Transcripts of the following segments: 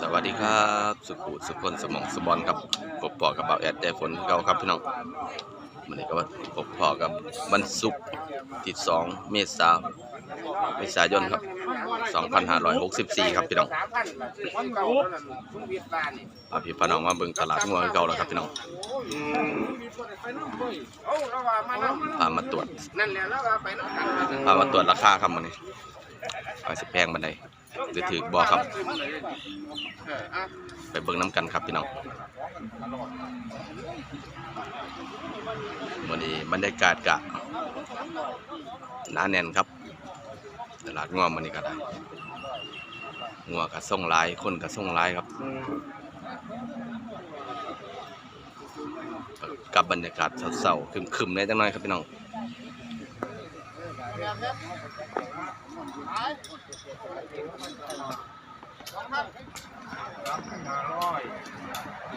สวัสดีครับ สุขุสุคนสมองสบอนครับพบปอกับบ่าแอดได้ฝนเก่าครับพี่น้องวันนี้ก็ว่าพบปอกับวันศุกร์ที่2เมษายนเมษายนครับ2564 ครับพี่น้องพาพี่พี่น้องมาเบิ่งตลาดงัวคือเก่าแล้วครับพี่น้องพามาตรวจพามาตรวจราคาครับมื้อนี้ว่าสิแพงบันได หรือถือบ่ครับ ไปเบิ่งน้ำกันครับพี่น้องวันนี้บรรยากาศกะหนาแน่นครับ ตลาดงัวมันนี้ก็ได้งัวกระส่งลายคนกระส่งลายครับ กับบรรยากาศเศร้าๆคึมๆได้จังหน่อยครับพี่น้อง ม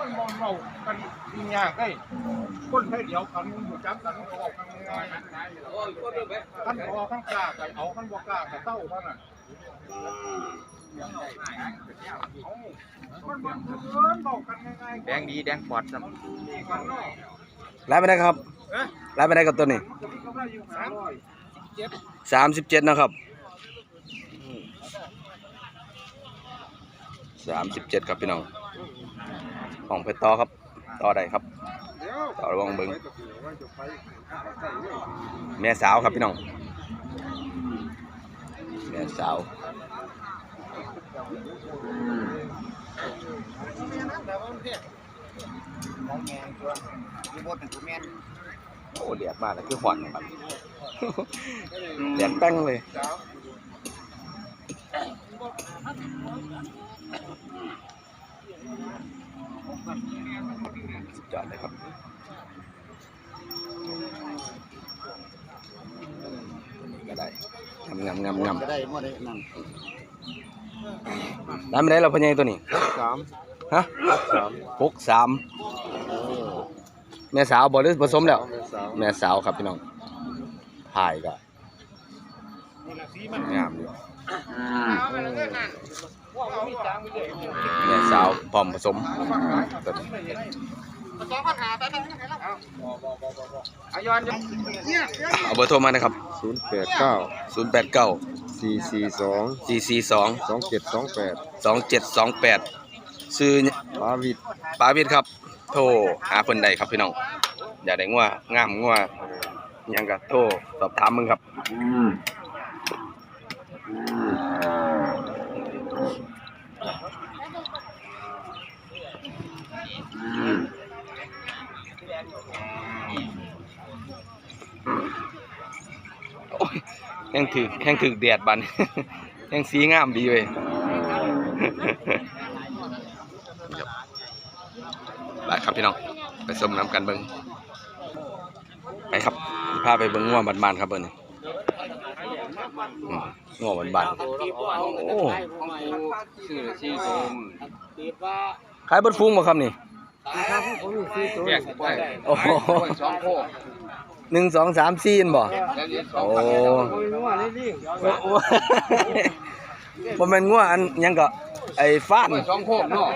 ันมองเรากันยิ่งยากได้คนให้เดียวกันอยู่จับกันออกกันง่ายๆขั้นพอขั้นกล้ากันเอาขั้นบ่กล้ากันเต้าเท่านั้นมันมันเอิ้นบอกกันง่ายๆแดงดีแดงปอดซ้นี่กันเนาะร้ายไปได้ครับเอ๊ะร้ายไปได้กับตัวนี้ เจ็ดสามสิบเจ็ดนะครับสามสิบเจ็ดครับพี่น้องของเพชรต่อครับ ต่อได้ครับ ต่อระวังเบิงแม่สาวครับพี่น้องแม่สาวของแมงตัวมีบดเป็นตัวแมน โอ้เดียดมากเลยคือหวานครับเดียดแป้งเลยสุดยอดเลยครับตัวนี้ก็ได้งามงามงามงามก็ได้หมดเลยนั่นได้ไม่ได้เราพะยัยตัวนี้สามฮะสามหกสามโอ้ แม่สาวบอหรือผสมแล้วสามแม่สาวครับพี่น้องถ่ายก็งามอยู่แม่สาวพร้อมผสมตัวนี้สองพันหาไปทางไหนแล้วเอาย้อนย้อนเนี่ยเอาเบอร์โทรมานะครับ ศูนย์แปดเก้า0 8 9 สี่สี่สอง4 4 2 สองเจ็ดสองแปด2 7 2 8 ซื้อปาวิดปาวิทย์ครับ โทรหาเพิ่นใดครับพี่น้องอย่าได้งัวงามงัวยังก็โทรสอบถามมึงครับโอ้ยแห้งถือแห้งถือแดดบันแห้งสีงามดีเว้ย ไป ครับพี่น้องไปส้มน้ำกันเบิ้งไปครับพาไปเบิ้งง่วบานๆครับเบิ้งนี่อืมง่วบานๆโอ้ชื่อชื่อตมขายเบดฟุ้งบ่ครับนี่แยกไปโอ้โหสองโคกหนึ่งสองสามสี่อันบ่แล้วนี่สองโอ้โอ้ผมเป็นง่วอันหยังก็ไอ้ฟ้านสองโคกเนาะ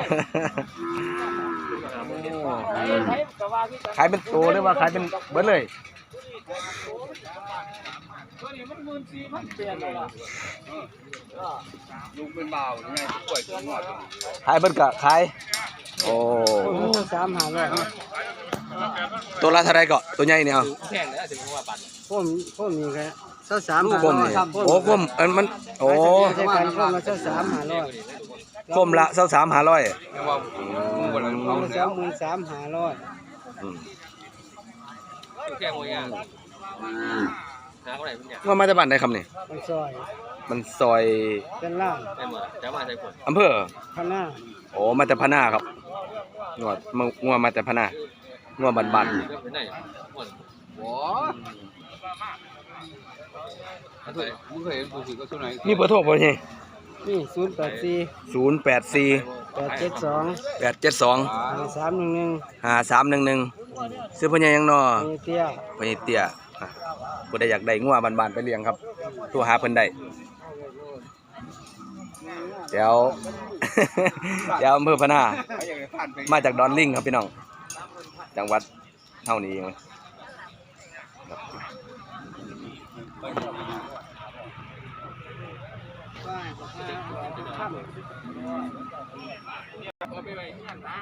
ขายเป็นตัวหรือว่าขายเป็นเบิดเลยลูกเป็นเบาไงป่วยตัวงอดขายเบิดกะขายโอ้สามหาร้อยตัวละเท่าไรก็ตัวใหญ่เนี่ยเอาแพงเลยถึงว่าบัตรผมผมมีแค่เท่าสามลูกหาคร้มอยนี่โอ้คมอันมันโอ้ใช้กันผมมาเท่าสามหาร้อย คมละเท่าสามหาร้อยแต่ว่าคนละผเขามแล้สาวมหมื่นสามหาร้อยอืมแค่โมยางหาเท่าไหร่เพิ่นเนี่ยว่ามาจากบ้านใดครับนี่มันซอยมันซอยเป็นล่างได้หมดจะมาใส่ผลอำเภอพน้าโอ้มาจากพะนาครับงวดงวดมาจากพะนางวดบ้านเรื่องเป็นไหนหมดโอ้มึงเคยเห็นผู้สื่อก็ช่วไหนๆมีเบอร์โทรบ่นี่ นี่ศูนย์แปดสี่ศูนย์แปดสี่แปดเจ็ดสองแปดเจ็ดสองห้าสามหนึ่งหนึ่งห้าสามหนึ่งหนึ่งซื้อพญายังนอมีเตี้ยพญาเตี้ยอะผู้ใดอยากได้งัวบ้านๆไปเลี้ยงครับโทรหาเพิ่นได้เดี๋ยวเดี๋ยวอำเภอพะนามาจากดอนลิงครับพี่น้อง จังหวัดเท่านี้เองครับ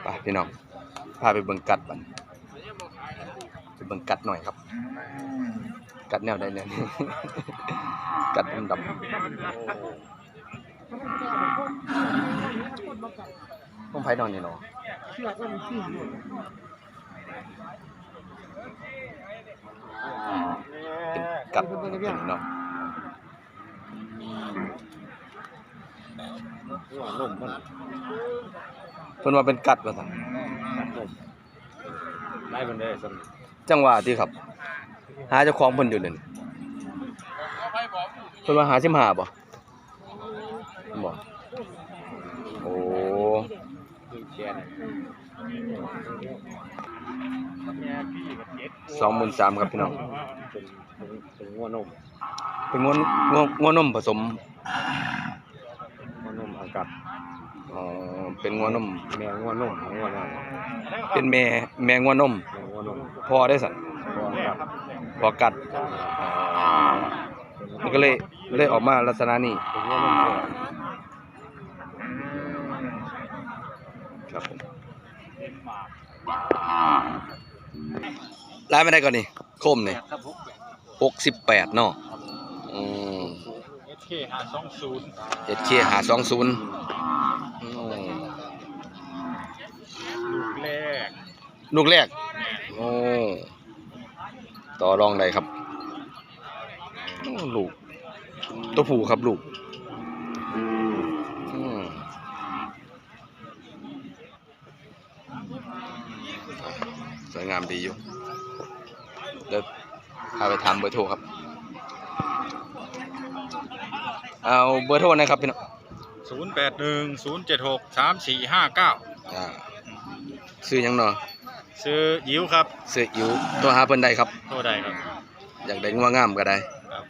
ไปพี่น้องพาไปเบิ่งกัดบันไปเบิ่งกัดหน่อยครับ กัดแนวใดแนวหนึ่งกัดดำๆต้องไผนอนนี่เนาะเชื่อก็มีที่อยู่เป็นกัดเป็นเนาะ นุ่มมันเพิ่นว่าเป็นกัดว่าซั่นไล่มันได้สนจังหวะที่ครับ หาเจ้าของเพิ่นอยู่นั่นเพิ่นว่าหาสิมาบ่บ่โอ้คือแกนสองหมื่นสามครับพี่น้องเป็นเป็นงัวนมเป็นงวนงวงวนมผสม งัวนมอากาศอ๋อเป็นงวนมแมงงัวนมงัวนมเป็นแม่แม่งวนมแมงงัวนมพอได้สั่นอากาศพอกัดอ๋อมันก็เลยเลยออกมาลักษณะนี้เป็นงัวนมแท้ครับผมร้านไม่ได้ก่อนนี่โคมนี่ครับผมหกสิบแปดเนาะอืม เอสเคห้าสองศูนย์เจ็ดเคหาสองศูนย์ลูกแรกลูกแรก โอ้ต่อรองได้ครับโอ้ลูก ตัวผู้ครับลูกอืมสวยงามดีอยู่เดี๋ยวพาไปถามเบอร์โทรครับ เอาเบอร์โทรนะครับพี่น้องศูนย์แปดหนึ่งศูนย์เจ็ดหกสามสี่ห้าเก้าอ่าซื้อหยังเนาะซื้อยิวครับซื้ออยู่ตัวหาเพิ่นได้ครับ โทษใดครับ อยากได้งัวงามก็ได้ ครับ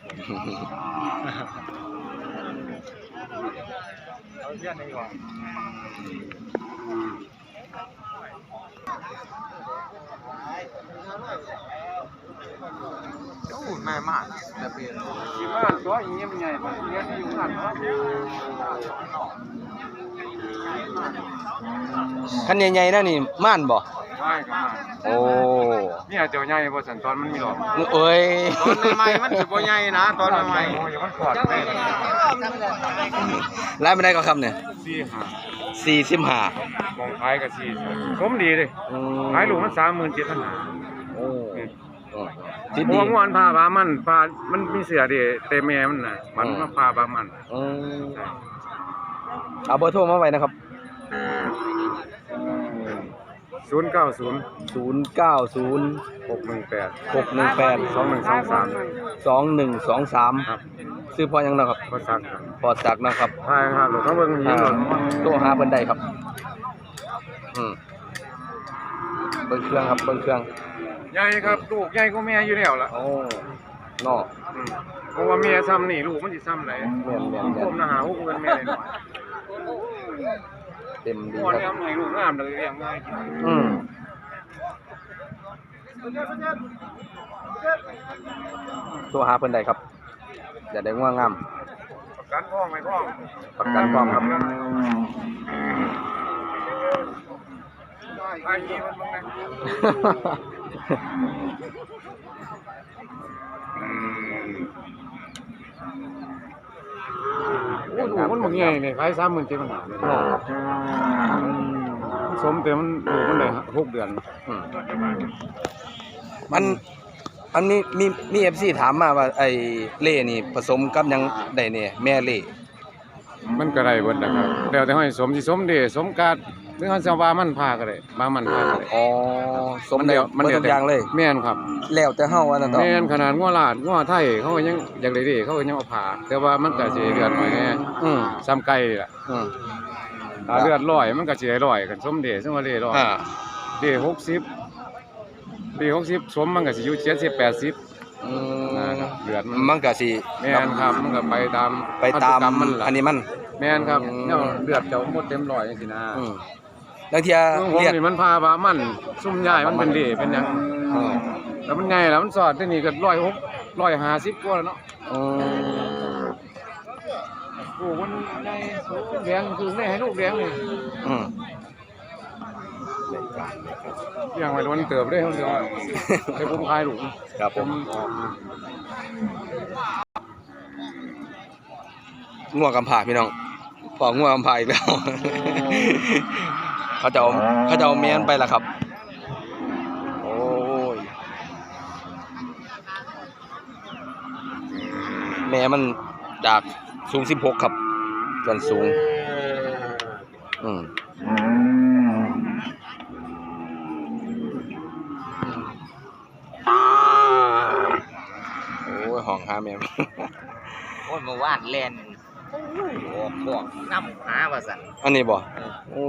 เอาเรื่องนี้ก่อนโอ้แม่มากแต่เปลี่ยนคิดว่าตัวอย่างนี้มันใหญ่ปะเลี้ยงอยู่ขันเนาะคันใหญ่ๆนั่นนี่ม่านบ่ไม่ครับโอ้เนี่ยเจ้าใหญ่บ่สันตอนมันมีหรอกเอ้ยตอนใหม่ๆมันสิบ่ใหญ่นะตอนใหม่ๆโอ้ยมันขอดแม่ร้านไม่ได้ก็ครับเนี่ยสี่ห้าสี่สิบห้ามองขายกับสี่สมดีเลยขายลูกมันสามหมื่นเจ็ดพันห้าโอ้ ทิศหัดีวงวนพาบามันพามันมีเสือดิแต่แม่มันน่ะ มันมาพาบามันอืมเอาเบอร์โทรมาไว้นะครับศูนย์เก้าศูนย์ศูนย์เก้าศูนย์หกหนึ่งแปดหกหนึ่งแปดสองหนึ่งสองสามสองหนึ่งสองสามครับซื้อพอยังนะครับก็สั่งครับพอสักนะครับพายครับหลวงพ่อเบิ่งยิอ่างหลวงโทรหาเพิ่นได้ครับอืมเบิ้งเครื่องครับเบิ้งเครื่อง ใหญ่ครับลูกใหญ่ก็แม่อยู่แล้วล่ะโอ้นอกอืมเพราะว่าแม่ซ้ำนี่ลูกมันสิซ้ำไหนแม่นแม่นผแม่นมนะหาพวกเงินแม่เลยหน่อยเต็มดีพอคเลี้ยรังบให้ลูกงามเลยเลี้ยงง่ายอืมตัวหาเพิ่นได้ครับอย่าได้ง่วงงามประกันพ่องไม่พ่อง ประกันความครับ ไอ้ยี่มันมึงนะโอ้โหมันมึงใหญ่เนี่ยขายสามหมื่นเจ็ดพันห้าเนี่ยสมแต่มันลูกมันได้หกเดือนอืมมันอันนี้มีมี FC ถามมาว่าไอ้เล่นี่ผสมกับหยังได้เนี่ยแม่เล่มันก็ได้เบิดนะครับแล้วแต่ห้อยสมที่สมเดสมกาด หรือเขาจะว่ามันพาก็ได้ว่ามันพาก็ได้อ๋อสมเดียวมันทุกอย่างเลยแม่นครับแล้วแต่เฮาว่านั่นต่อแม่นขนาดงัวลาดงัวไทยเขาก็ยังอยากได้เด้เขาก็ยังเอาผ่าแต่ว่ามันก็สิเลือดหน่อยแน่อืมซ้ำไก่นี่ล่ะอืมถ้าเลือดร้อยมันก็สิได้ร้อยกันสมเดสมว่าเดร้อยอ่าเด60เด60สมมันก็สิอยู่70 80อืมนะครับเลือดมันมันก็สิแม่นครับมันก็ไปตามไปตามพันธุกรรมันล่ะอันนี้มันแม่นครับอืมเนี่ยเลือดเจ้าหมดเต็มร้อยจังซี่นะ อืมบางเทียผมเลียดนี่มันพาบามันซุ่มใหญ่มันเป็นเดเป็นหยังอืมแล้วมันใหญ่แล้วมันสอดที่นี่ก็ร้อยหกร้อยห้าสิบกว่าแล้วเนาะอืมโอ้มันใหญ่สูงแดงคือแม่ให้ลูกแดงนี่อืมยังไว้วันเติบได้เฮาเดียวอะให้ผมขายลูกครับผผมมออกง่วงกำพร้าพี่น้องพอง่วงกำพร้าอีกแล้ว เขาจะเอาเขาจะเอาเมียนไปละครับ โอ้ยแม่มันจากสูงสิบหกครับส่วนสูง อืมโอ้ยห้องหาแม่โอ้ยเมื่อวานแลนโอ้โหพวกน้ำหาว่าสั่นอันนี้บ่โอ้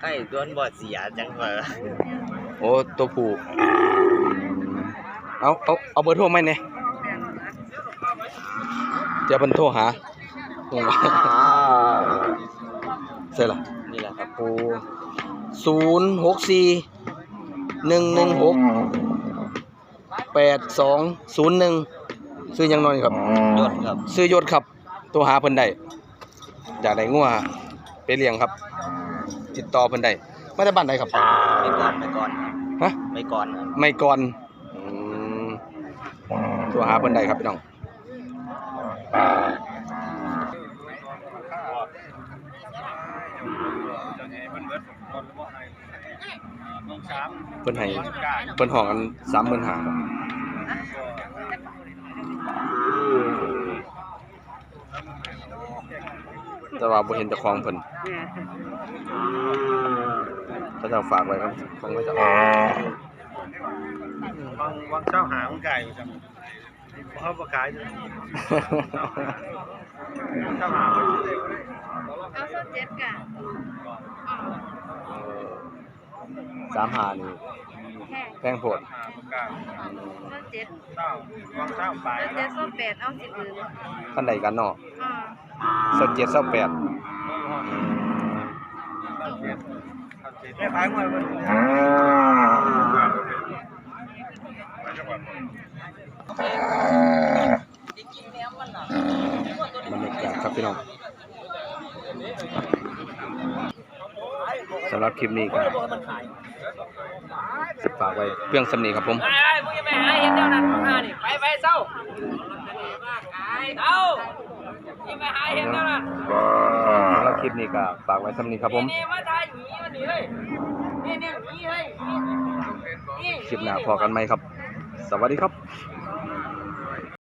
ใกล้โดนบ่เสียจังเลยโอ้ตัวผู้เอาเอาเอาเบอร์โทรไหมาเนี่ยเดี๋ยวเพิ่นโทรหาโอ้ใช่ล่ะนี่แหละครับโอ้ศูนย์หกสี่หนึ่งหนึ่งหกแปดสองศูนย์หนึ่งซื้อหยังน้อยครับยศครับ ซื้อยศครับ ตัวหาเพิ่นได้อยากได้งัวไปเลี้ยงครับ ติดต่อเพิ่นได้มาจากบ้านใดครับไปก่อนไปก่อนฮะไปก่อนครับไม่ก่อนอืมตัวหาเพิ่นได้ครับพี่น้องเพิ่นให้เพิ่นห้องอัน35,000ครับแต่ว่าบ่เห็นเจ้าของเพิ่น เขาเจะฝากไว้ครับของเขาเจะบางบางเจ้าหาของไก่จังเขาประกายจังเจ้าหาเอาส้นเจ็ดกะสามหานี่แค่แพงโพดหาประกายส้นเจ็ดเจ้าบางเจ้าไปส้นเจ็ดส้นแปดเอาสิบอื่นคันใดกันเนาะอ่าสเจ็ดเศร้าแปด แม่ขายมวยมันบรรยากาศครับพี่น้องสำหรับคลิปนี้ก็ฝากไว้เพียงสำนีครับผมไอ้มึงจะไปหาเห็นเจ้านั้นมานี่ไปไปเศร้าเศร้าอย่าไปหาเห็นเจ้านั้น คลิปนี้ก็ฝากไว้สำนีครับผมนี่มาถ่ายหนีมันนี่เลยนี่นี่หนีเลยนี่คลิปหน้าพอกันไหมครับ สวัสดีครับน